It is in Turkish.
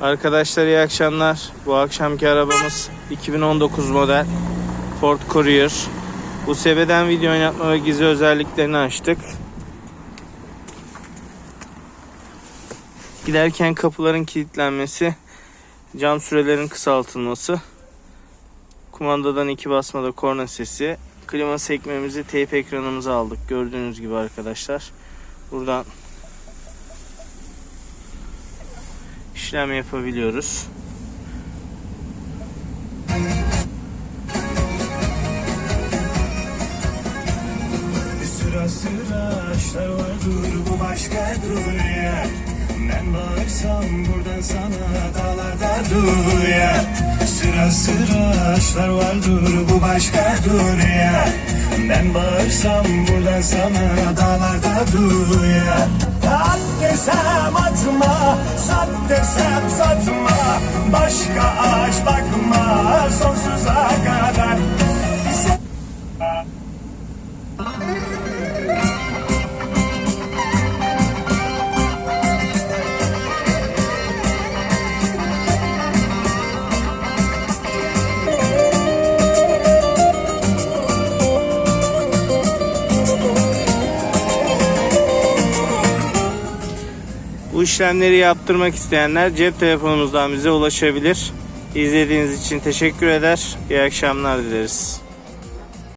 Arkadaşlar iyi akşamlar. Bu akşamki arabamız 2019 model Ford Courier. Seviyeden video oynatma ve gizli özelliklerini açtık. Giderken kapıların kilitlenmesi, cam sürelerin kısaltılması, kumandadan iki basmada korna sesi, klima sekmemizi teyp ekranımıza aldık. Gördüğünüz gibi arkadaşlar. Buradan işlem yapabiliyoruz. Sıra sıra aşklar vardır bu başka dünya Ben bağırsam buradan sana dağlarda dur ya. Sıra sıra aşklar vardır bu başka dünya Ben bağırsam buradan sana dağlarda dur ya sat desem satma Başka Bu işlemleri yaptırmak isteyenler cep telefonumuzdan bize ulaşabilir. İzlediğiniz için teşekkür eder. İyi akşamlar dileriz.